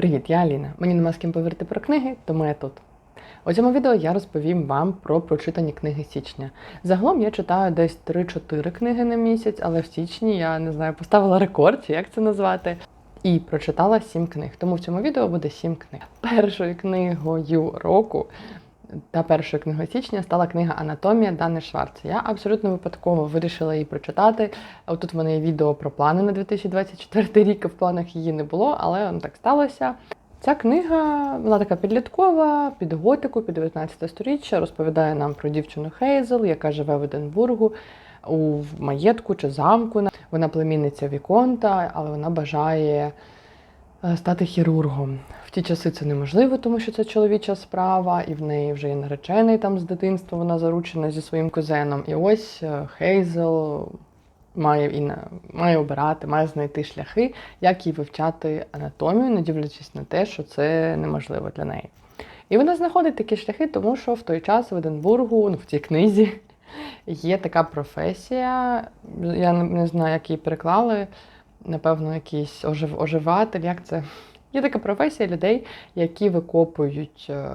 Привіт, я Аліна. Мені нема з ким поговорити про книги, тому я тут. У цьому відео я розповім вам про прочитані книги січня. Загалом я читаю десь 3-4 книги на місяць, але в січні я не знаю, поставила рекорд, як це назвати. І прочитала 7 книг. Тому в цьому відео буде 7 книг. Першою книгою року та першою книгою січня стала книга Анатомія Дани Шварц. Я абсолютно випадково вирішила її прочитати. Тут в є відео про плани на 2024 рік. В планах її не було, але так сталося. Ця книга вона така підліткова, під готику, під 19 сторіччя, розповідає нам про дівчину Хейзел, яка живе в Единбургу у маєтку чи замку. Вона племінниця Віконта, але вона бажає стати хірургом. В ті часи це неможливо, тому що це чоловіча справа, і в неї вже є наречений там з дитинства. Вона заручена зі своїм кузеном. І ось е, Хейзел має і має обирати, має знайти шляхи, як їй вивчати анатомію, не дивлячись на те, що це неможливо для неї. І вона знаходить такі шляхи, тому що в той час в Единбургу, ну в цій книзі, є така професія. Я не знаю, як її переклали. Напевно, якийсь ожив, оживатель, як це. Є така професія людей, які викопують е,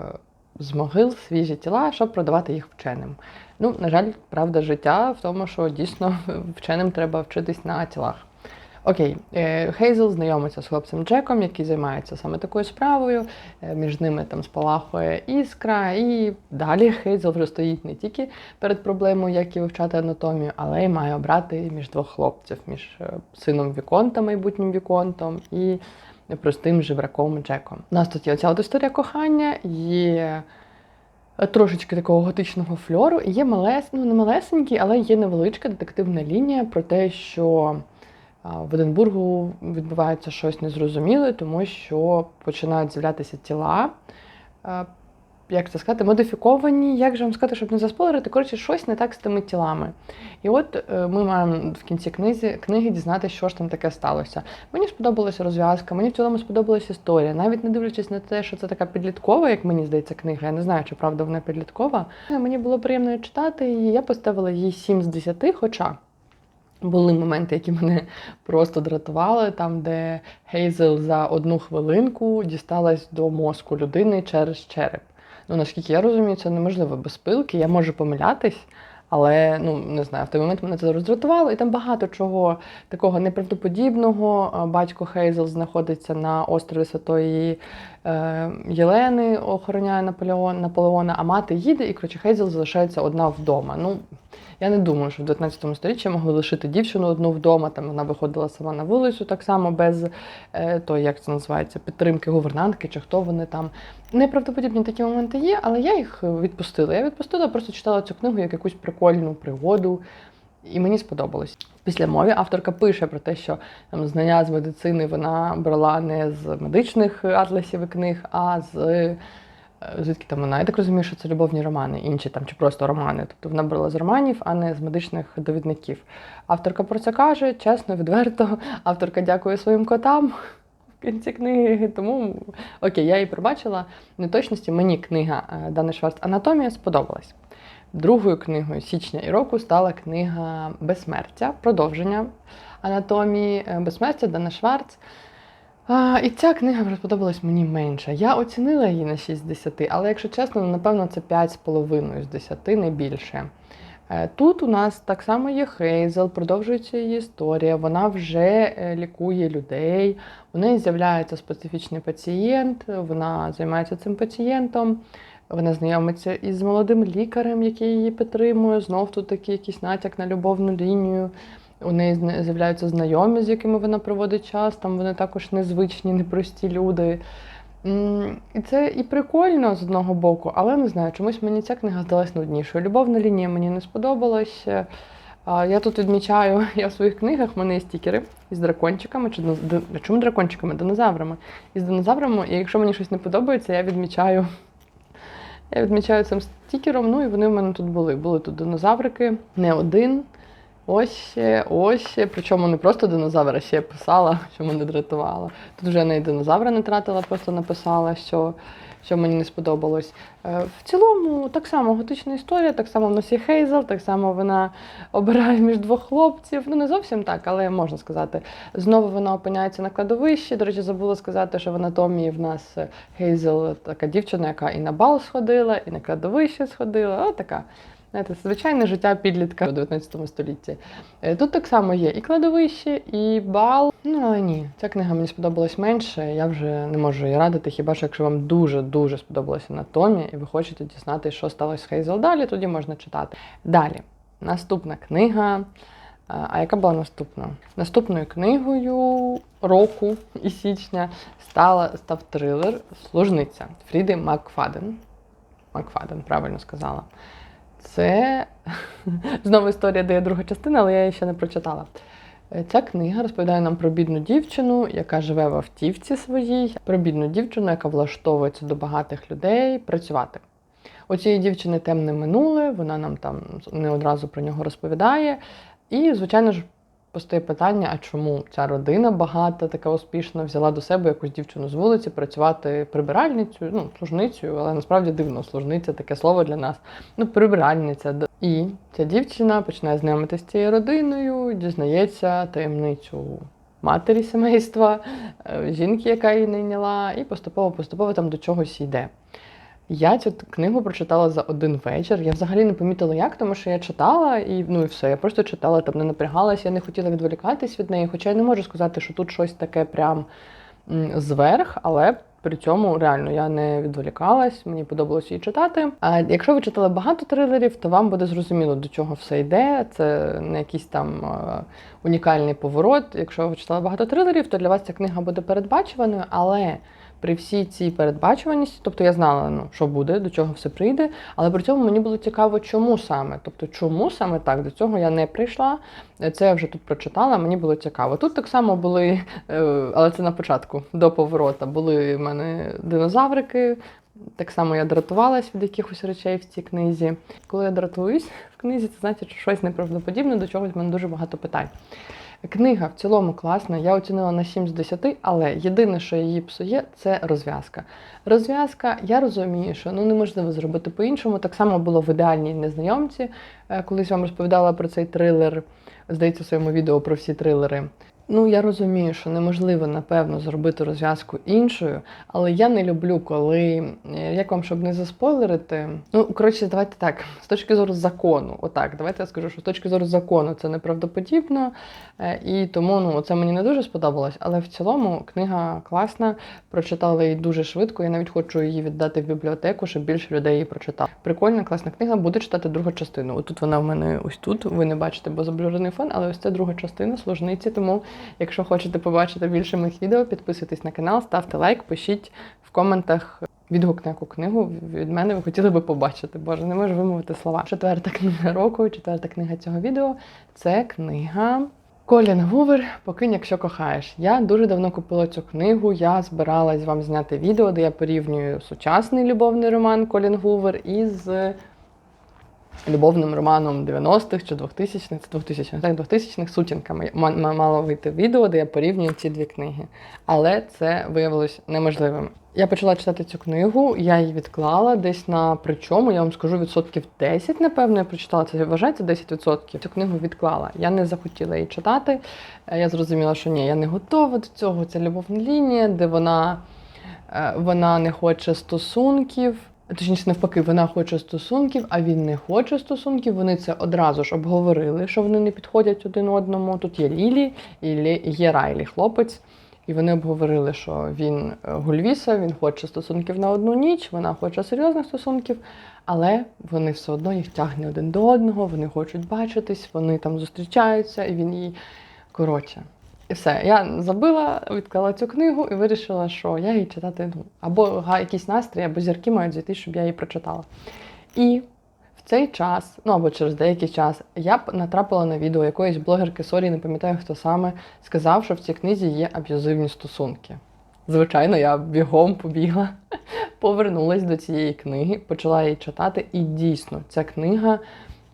з могил свіжі тіла, щоб продавати їх вченим. Ну, на жаль, правда, життя в тому, що дійсно вченим треба вчитись на тілах. Окей, е, Хейзел знайомиться з хлопцем Джеком, який займається саме такою справою. Е, Між ними там спалахує іскра, і далі Хейзел вже стоїть не тільки перед проблемою, як і вивчати анатомію, але й має обрати між двох хлопців, між е, сином Віконта, майбутнім Віконтом, і простим жебраком Джеком. У нас тут є оця от історія кохання, є трошечки такого готичного фльору, і є малес, ну не малесенький, але є невеличка детективна лінія про те, що в Единбургу відбувається щось незрозуміле, тому що починають з'являтися тіла. Як це сказати, модифіковані, як же вам сказати, щоб не заспойлерити, коротше, щось не так з тими тілами. І от е, ми маємо в кінці книзі, книги дізнатися, що ж там таке сталося. Мені сподобалася розв'язка, мені в цілому сподобалася історія. Навіть не дивлячись на те, що це така підліткова, як мені здається, книга. Я не знаю, чи правда вона підліткова. Мені було приємно читати, і я поставила їй 7 з 10, хоча. Були моменти, які мене просто дратували, там, де Гейзел за одну хвилинку дісталась до мозку людини через череп. Ну, наскільки я розумію, це неможливо без пилки. Я можу помилятись, але ну не знаю, в той момент мене це роздратувало, і там багато чого такого неправдоподібного. Батько Хейзел знаходиться на острові Святої Єлени, охороняє Наполеон, Наполеона, а мати їде, і коротше, Хейзел залишається одна вдома. Ну, я не думаю, що в 19 сторіччі могли лишити дівчину одну вдома. Там вона виходила сама на вулицю, так само без е, то, як це називається, підтримки гувернантки чи хто вони там. Неправдоподібні такі моменти є, але я їх відпустила. Я відпустила, просто читала цю книгу як якусь прикольну пригоду. І мені сподобалось. Після мові авторка пише про те, що там знання з медицини вона брала не з медичних атласів і книг, а з звідки там вона? Я так розумію, що це любовні романи, інші там чи просто романи. Тобто вона брала з романів, а не з медичних довідників. Авторка про це каже, чесно, відверто. Авторка дякує своїм котам в кінці книги. Тому окей, я її пробачила. Неточності мені книга е, Дани Шварц Анатомія сподобалась. Другою книгою січня і року стала книга Безсмертя, продовження анатомії е, Безсмертя Дана Шварц. А, І ця книга сподобалась мені менше. Я оцінила її на 6 з 10, але, якщо чесно, напевно, це 5,5 з 10, не більше. Е, тут у нас так само є Хейзел, продовжується її історія, вона вже е, лікує людей, у неї з'являється специфічний пацієнт, вона займається цим пацієнтом, вона знайомиться із молодим лікарем, який її підтримує. Знов тут такий якийсь натяк на любовну лінію. У неї з'являються знайомі, з якими вона проводить час. Там вони також незвичні, непрості люди. І це і прикольно з одного боку, але не знаю, чомусь мені ця книга здалась нуднішою. Любовна лінія мені не сподобалась. Я тут відмічаю, я в своїх книгах в мене є стікери із дракончиками, чи чому дракончиками? Динозаврами. Із динозаврами, і якщо мені щось не подобається, я відмічаю. Я відмічаю цим стікером, ну і вони в мене тут були. Були тут динозаврики, не один. Ось ось. Причому не просто динозавра ще писала, що мене дратувала. Тут вже не динозавра не тратила, просто написала, що, що мені не сподобалось. Е, В цілому, так само готична історія, так само в нас є Хейзел, так само вона обирає між двох хлопців. Ну, не зовсім так, але можна сказати. Знову вона опиняється на кладовищі. До речі, забула сказати, що в анатомії в нас Хейзел така дівчина, яка і на бал сходила, і на кладовище сходила. О, така. Знаєте, звичайне життя підлітка у 19 столітті. Е, Тут так само є і кладовище, і бал. Ну але ні, ця книга мені сподобалась менше. Я вже не можу її радити. Хіба що якщо вам дуже дуже сподобалася анатомія, і ви хочете дізнатися, що сталося з Хейзел далі, тоді можна читати. Далі, наступна книга. А яка була наступна? Наступною книгою року і січня стала став трилер Служниця Фріди Макфаден. Макфаден, правильно сказала. Це знову історія, де є друга частина, але я її ще не прочитала. Е, Ця книга розповідає нам про бідну дівчину, яка живе в автівці своїй, про бідну дівчину, яка влаштовується до багатих людей працювати. У цієї дівчини темне минуле, вона нам там не одразу про нього розповідає. І, звичайно ж, постає питання: а чому ця родина багата, така успішна, взяла до себе якусь дівчину з вулиці працювати прибиральницею, ну, служницею, але насправді дивно, служниця таке слово для нас. Ну, прибиральниця. І ця дівчина починає знайомитися з цією родиною, дізнається таємницю матері сімейства, е, жінки, яка її найняла, і поступово-поступово там до чогось йде. Я цю книгу прочитала за один вечір. Я взагалі не помітила як, тому що я читала і ну і все. Я просто читала, там не напрягалася, я не хотіла відволікатись від неї. Хоча я не можу сказати, що тут щось таке прям зверх, але при цьому реально я не відволікалась, мені подобалось її читати. А якщо ви читали багато трилерів, то вам буде зрозуміло, до чого все йде. Це не якийсь там унікальний поворот. Якщо ви читали багато трилерів, то для вас ця книга буде передбачуваною, але при всій цій передбачуваності, тобто я знала, ну що буде, до чого все прийде, але при цьому мені було цікаво, чому саме. Тобто, чому саме так? До цього я не прийшла. Це я вже тут прочитала, мені було цікаво. Тут так само були, е, але це на початку, до поворота, були в мене динозаврики. Так само я дратувалась від якихось речей в цій книзі. Коли я дратуюсь в книзі, це значить, що щось неправдоподібне, до чогось в мене дуже багато питань. Книга в цілому класна, я оцінила на 7 з 10, але єдине, що її псує, це розв'язка. Розв'язка, я розумію, що ну неможливо зробити по-іншому. Так само було в ідеальній незнайомці. Е, Колись вам розповідала про цей трилер, здається, в своєму відео про всі трилери. Ну, я розумію, що неможливо, напевно, зробити розв'язку іншою, але я не люблю, коли, е, як вам, щоб не заспойлерити. Ну, коротше, давайте так, з точки зору закону, отак, давайте я скажу, що з точки зору закону це неправдоподібно, е, і тому ну, це мені не дуже сподобалось, але в цілому книга класна, прочитала її дуже швидко, я навіть хочу її віддати в бібліотеку, щоб більше людей її прочитало. Прикольна, класна книга, буду читати другу частину. Отут вона в мене ось тут, ви не бачите, бо заблюрений фон, але ось це друга частина служниці, тому Якщо хочете побачити більше моїх відео, підписуйтесь на канал, ставте лайк, пишіть в коментах відгук на яку книгу від мене ви хотіли би побачити. Боже, не можу вимовити слова. Четверта книга року, четверта книга цього відео це книга. Колін Гувер Покинь, якщо кохаєш. Я дуже давно купила цю книгу. Я збиралась вам зняти відео, де я порівнюю сучасний любовний роман Колін Гувер із любовним романом 90-х чи 2000-х, це 2000-х, так, 2000-х сутінками. М- м- мало вийти відео, де я порівнюю ці дві книги. Але це виявилось неможливим. Я почала читати цю книгу, я її відклала десь на причому, я вам скажу, відсотків 10, напевно, я прочитала це вважається 10%. Цю книгу відклала. Я не захотіла її читати. Е, Я зрозуміла, що ні, я не готова до цього. Це любовна лінія, де вона, е, вона не хоче стосунків. Точніше, навпаки, вона хоче стосунків, а він не хоче стосунків. Вони це одразу ж обговорили, що вони не підходять один одному. Тут є Лілі і є Райлі, хлопець. І вони обговорили, що він е, гульвіса, він хоче стосунків на одну ніч, вона хоче серйозних стосунків, але вони все одно їх тягне один до одного, вони хочуть бачитись, вони там зустрічаються, і він їй коротше. І все, я забила, відклала цю книгу і вирішила, що я її читати ну, або якийсь настрій, або зірки мають зайти, щоб я її прочитала. І в цей час, ну або через деякий час, я натрапила на відео якоїсь блогерки, сорі, не пам'ятаю хто саме, сказав, що в цій книзі є аб'юзивні стосунки. Звичайно, я бігом побігла, повернулась до цієї книги, почала її читати, і дійсно ця книга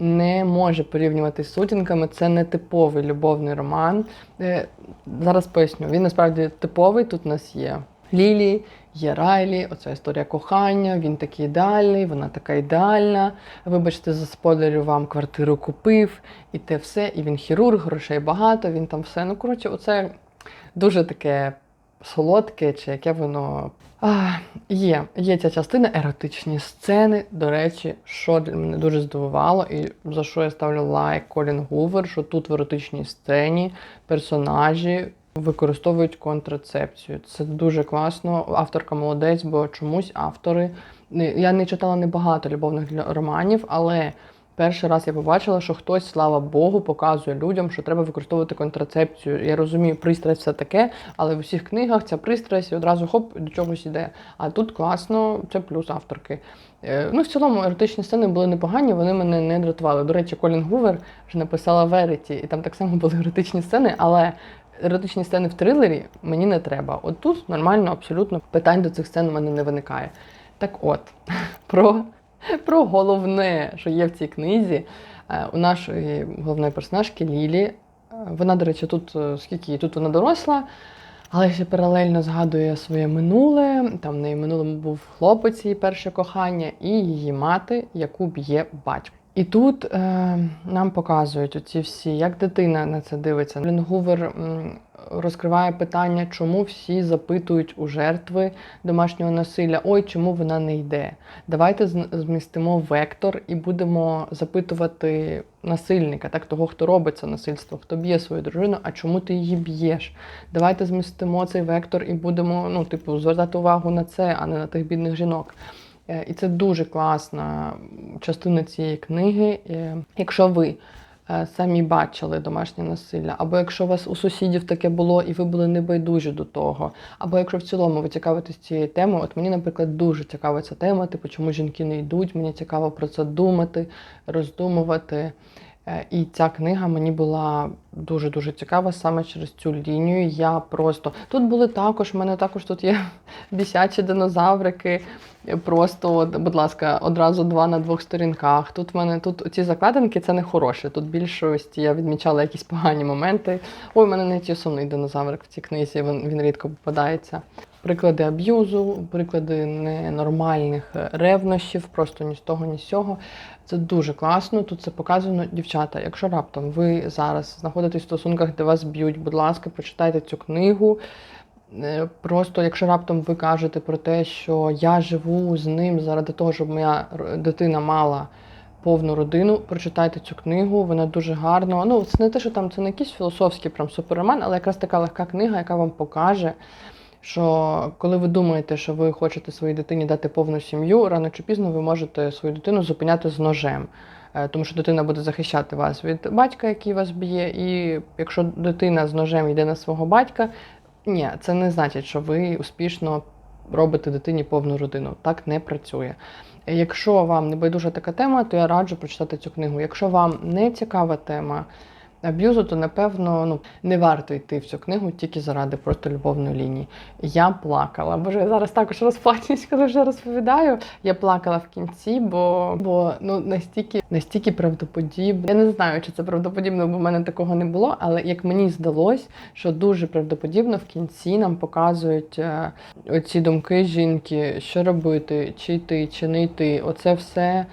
не може порівнювати з сутінками. Це не типовий любовний роман. Е, Зараз поясню. Він насправді типовий. Тут у нас є Лілі, є Райлі, оця історія кохання. Він такий ідеальний, вона така ідеальна. Вибачте, за спойлерю вам квартиру купив, і те все. І він хірург, грошей багато. Він там все. Ну коротше, оце дуже таке солодке, чи яке воно. А, є, є ця частина еротичні сцени. До речі, що для мене дуже здивувало, і за що я ставлю лайк Колін Гувер, що тут в еротичній сцені персонажі використовують контрацепцію. Це дуже класно. Авторка молодець, бо чомусь автори. Я не читала небагато любовних романів, але перший раз я побачила, що хтось, слава Богу, показує людям, що треба використовувати контрацепцію. Я розумію, пристрасть все таке, але в усіх книгах ця пристрасть одразу хоп до чогось іде. А тут класно, це плюс авторки. Е, Ну, в цілому, еротичні сцени були непогані, вони мене не дратували. До речі, Колін Гувер ж написала Вереті, і там так само були еротичні сцени, але еротичні сцени в трилері мені не треба. От тут нормально, абсолютно питань до цих сцен у мене не виникає. Так от, про, про головне, що є в цій книзі, Е, у нашої головної персонажки Лілі. е, Вона, до речі, тут е, скільки тут вона доросла, але ще паралельно згадує своє минуле. Там в неї минулому був хлопець, її перше кохання, і її мати, яку б'є батько. І тут е, нам показують оці всі, як дитина на це дивиться. Лін Гувер м, розкриває питання, чому всі запитують у жертви домашнього насилля: ой, чому вона не йде. Давайте змістимо вектор і будемо запитувати насильника, так того, хто робить це насильство, хто б'є свою дружину, а чому ти її б'єш? Давайте змістимо цей вектор і будемо, ну, типу, звертати увагу на це, а не на тих бідних жінок. Е, І це дуже класна частина цієї книги. Е, Якщо ви самі бачили домашнє насилля, або якщо у вас у сусідів таке було і ви були небайдужі до того, або якщо в цілому ви цікавитесь цією темою, от мені, наприклад, дуже цікава ця тема, типу, чому жінки не йдуть, мені цікаво про це думати, роздумувати. Е, І ця книга мені була дуже дуже цікава саме через цю лінію. Я просто тут були також. в мене також тут є бісячі динозаврики. Просто, будь ласка, одразу два на двох сторінках. Тут в мене тут ці закладинки це не хороше. Тут більшості я відмічала якісь погані моменти. Ой, у мене не ті сумний динозаврик в цій книзі. Він, він рідко попадається. Приклади аб'юзу, приклади ненормальних ревнощів, просто ні з того, ні з цього. Це дуже класно. Тут це показано. Дівчата, якщо раптом ви зараз знаходитесь в стосунках, де вас б'ють, будь ласка, прочитайте цю книгу. Е, Просто якщо раптом ви кажете про те, що я живу з ним заради того, щоб моя дитина мала повну родину, прочитайте цю книгу, вона дуже гарна. Ну, це не те, що там це не якийсь філософський прям суперроман, але якраз така легка книга, яка вам покаже, що коли ви думаєте, що ви хочете своїй дитині дати повну сім'ю, рано чи пізно ви можете свою дитину зупиняти з ножем. Е, Тому що дитина буде захищати вас від батька, який вас б'є, і якщо дитина з ножем йде на свого батька, ні, це не значить, що ви успішно робите дитині повну родину. Так не працює. Якщо вам не байдужа така тема, то я раджу прочитати цю книгу. Якщо вам не цікава тема аб'юзу, то напевно ну, не варто йти в цю книгу тільки заради просто любовної лінії. Я плакала. Боже, я зараз також розплачусь, коли вже розповідаю. Я плакала в кінці, бо, бо ну настільки, настільки правдоподібно. Я не знаю, чи це правдоподібно, бо в мене такого не було. Але як мені здалось, що дуже правдоподібно в кінці нам показують е, оці думки жінки, що робити, чи йти, чи не йти. Оце все.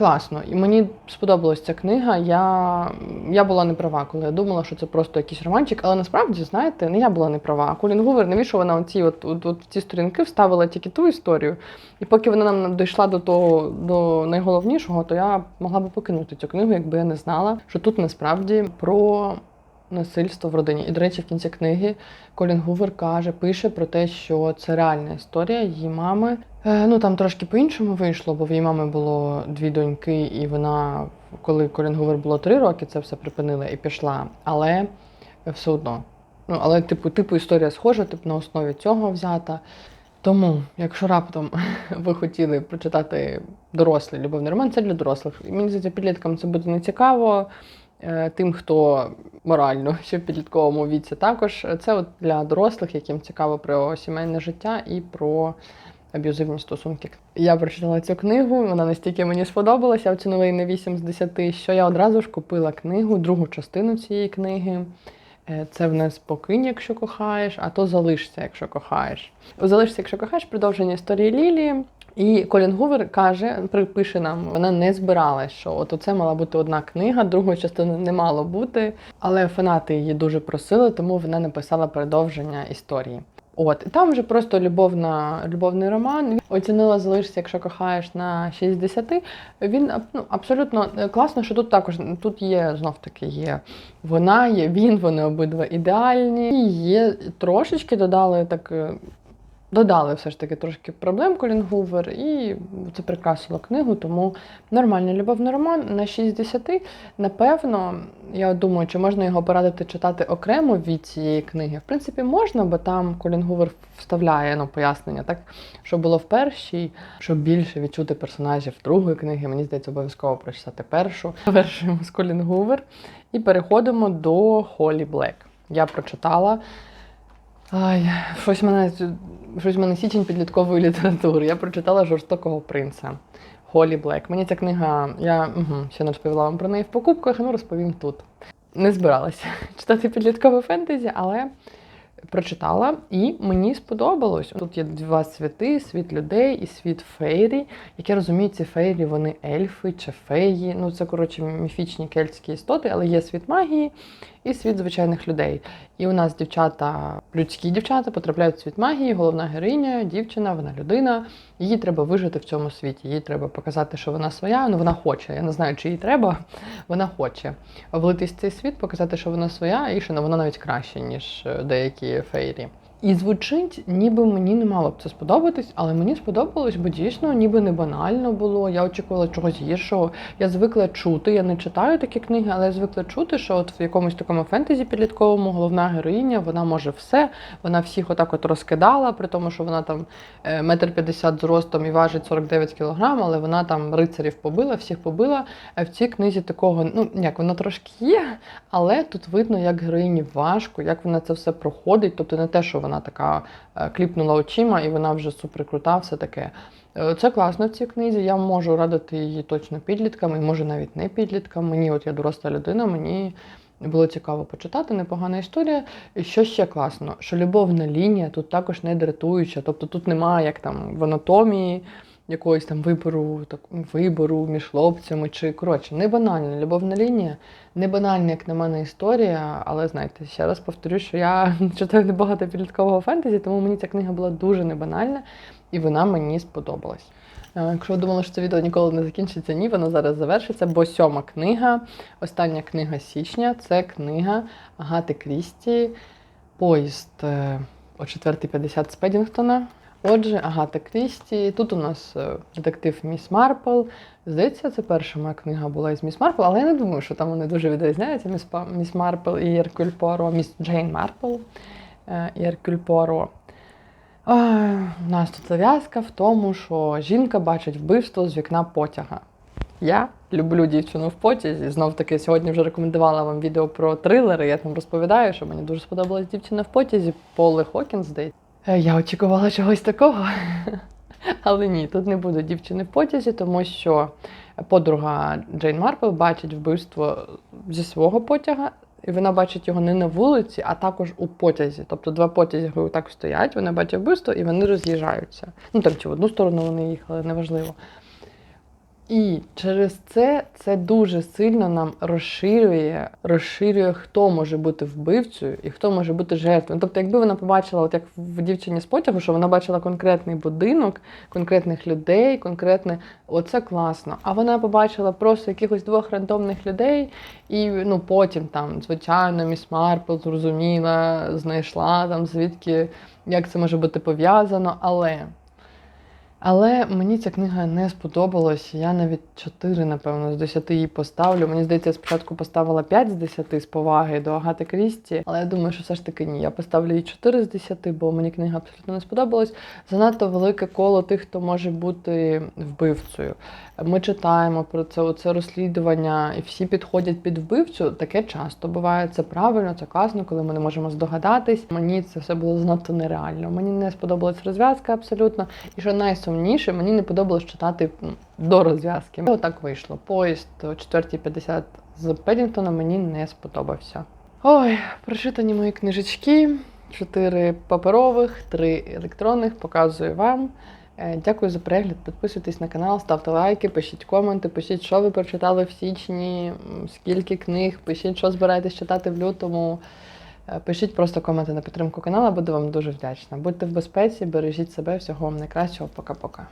Класно, і мені сподобалась ця книга. Я, я була не права, коли я думала, що це просто якийсь романчик, але насправді, знаєте, не я була не права. Колін Гувер, навіщо вона оці от, от, от в ці сторінки вставила тільки ту історію. І поки вона нам дійшла до того до найголовнішого, то я могла би покинути цю книгу, якби я не знала, що тут насправді про насильство в родині. І, до речі, в кінці книги Колін Гувер каже, пише про те, що це реальна історія її мами. Е, Ну там трошки по-іншому вийшло, бо в її мами було дві доньки, і вона, коли Колін Гувер було три роки, це все припинила і пішла. Але все одно. Ну, але, типу, типу історія схожа, типу на основі цього взята. Тому, якщо раптом ви хотіли прочитати дорослий любовний роман, це для дорослих. Мені здається, підліткам це буде не цікаво. Е, Тим, хто морально ще в підлітковому віці, також це от для дорослих, яким цікаво про сімейне життя і про аб'юзивні стосунки. Я прочитала цю книгу, вона настільки мені сподобалася, я оцінила її на 8 з 10, що я одразу ж купила книгу, другу частину цієї книги. Е, Це в нас покинь, якщо кохаєш, а то залишся, якщо кохаєш. Залишся, якщо кохаєш, продовження історії Лілії. І Колін Гувер каже, припише нам, вона не збиралась, що от оце мала бути одна книга, другої частини не мало бути. Але фанати її дуже просили, тому вона написала продовження історії. От, там вже просто любовна, любовний роман. Оцінила залишся, якщо кохаєш на 60. Він ну, абсолютно е, класно, що тут також тут є знов таки є вона, є він, вони обидва ідеальні. І є трошечки додали так. Додали все ж таки трошки проблем Колін Гувер, і це прикрасило книгу, тому нормальний любовний роман на 6 з 10. Напевно, я думаю, чи можна його порадити читати окремо від цієї книги. В принципі, можна, бо там Колін Гувер вставляє ну, пояснення, так що було в першій, щоб більше відчути персонажів другої книги. Мені здається, обов'язково прочитати першу. Завершуємо з Колін Гувер і переходимо до Холі Блек. Я прочитала. Ай, щось мене щось мене січень підліткової літератури. Я прочитала жорстокого принца Холі Блек. Мені ця книга, я угу, ще не розповіла вам про неї в покупках, ну розповім тут. Не збиралася читати підліткове фентезі, але прочитала і мені сподобалось. Тут є два світи: світ людей і світ фейрі. Як я розумію, ці фейрі вони ельфи чи феї. Ну це коротше міфічні кельтські істоти, але є світ магії і світ звичайних людей. І у нас дівчата, людські дівчата, потрапляють в світ магії. Головна героїня, дівчина, вона людина. Їй треба вижити в цьому світі. Їй треба показати, що вона своя. Ну вона хоче. Я не знаю, чи їй треба. Вона хоче влитись в цей світ, показати, що вона своя, і що вона навіть краще, ніж е, деякі фейрі. І звучить, ніби мені не мало б це сподобатись, але мені сподобалось, бо дійсно ніби не банально було. Я очікувала чогось гіршого. Я звикла чути. Я не читаю такі книги, але я звикла чути, що от в якомусь такому фентезі підлітковому головна героїня вона може все. Вона всіх отак от розкидала, при тому, що вона там е, метр п'ятдесят зростом і важить 49 кілограм, але вона там рицарів побила, всіх побила. А в цій книзі такого, ну як воно трошки є, але тут видно, як героїні важко, як вона це все проходить. Тобто не те, що вона така е, кліпнула очима, і вона вже суперкрута, все таке. Це класно в цій книзі. Я можу радити її точно підліткам, і може навіть не підліткам. Мені, от я доросла людина, мені було цікаво почитати, непогана історія. І що ще класно, що любовна лінія тут також не дратуюча. Тобто тут немає як там в анатомії якогось там вибору, так, вибору між хлопцями, чи коротше, не банальна любовна лінія, не банальна, як на мене, історія. Але знаєте, ще раз повторю, що я читаю небагато підліткового фентезі, тому мені ця книга була дуже небанальна, і вона мені сподобалась. Е, Якщо ви думали, що це відео ніколи не закінчиться, ні, воно зараз завершиться, бо сьома книга, остання книга січня це книга Агати Крісті, поїзд е, о 4.50 з Педінгтона. Отже, Агата Крісті. Тут у нас е, детектив Міс Марпл. Здається, це перша моя книга була із Міс Марпл, але я не думаю, що там вони дуже відрізняються. Міс, Міс Марпл і Еркюль Пуаро, Міс Джейн Марпл е, і Еркюль Пуаро. А, У нас тут зав'язка в тому, що жінка бачить вбивство з вікна потяга. Я люблю дівчину в потязі. Знов таки сьогодні вже рекомендувала вам відео про трилери. Я там розповідаю, що мені дуже сподобалась дівчина в потязі. Поли Хокінс здається. Е, Я очікувала чогось такого. Але ні, тут не буде дівчини в потязі, тому що подруга Джейн Марпл бачить вбивство зі свого потяга, і вона бачить його не на вулиці, а також у потязі. Тобто два потяги так стоять, вона бачить вбивство і вони роз'їжджаються. Ну там чи в одну сторону вони їхали, неважливо. І через це це дуже сильно нам розширює, розширює, хто може бути вбивцею і хто може бути жертвою. Тобто, якби вона побачила, от як в дівчині з потягу, що вона бачила конкретний будинок, конкретних людей, конкретне, оце класно. А вона побачила просто якихось двох рандомних людей, і ну потім там, звичайно, міс Марпл зрозуміла, знайшла там звідки, як це може бути пов'язано, але. Але мені ця книга не сподобалась. Я навіть 4, напевно, з 10 її поставлю. Мені здається, я спочатку поставила 5 з 10 з поваги до Агати Крісті, але я думаю, що все ж таки ні. Я поставлю їй 4 з 10, бо мені книга абсолютно не сподобалась. Занадто велике коло тих, хто може бути вбивцею. Ми читаємо про це, оце розслідування, і всі підходять під вбивцю. Таке часто буває. Це правильно, це класно, коли ми не можемо здогадатись. Мені це все було занадто нереально. Мені не сподобалась розв'язка абсолютно. І що найсумніше, мені не подобалось читати до розв'язки. Отак вийшло. Поїзд о 4.50 з Педінгтона мені не сподобався. Ой, прочитані мої книжечки. Чотири паперових, три електронних. Показую вам. Е, Дякую за перегляд. Підписуйтесь на канал, ставте лайки, пишіть коменти, пишіть, що ви прочитали в січні, скільки книг, пишіть, що збираєтесь читати в лютому. Е, Пишіть просто коменти на підтримку каналу, буду вам дуже вдячна. Будьте в безпеці, бережіть себе, всього вам найкращого. Пока-пока.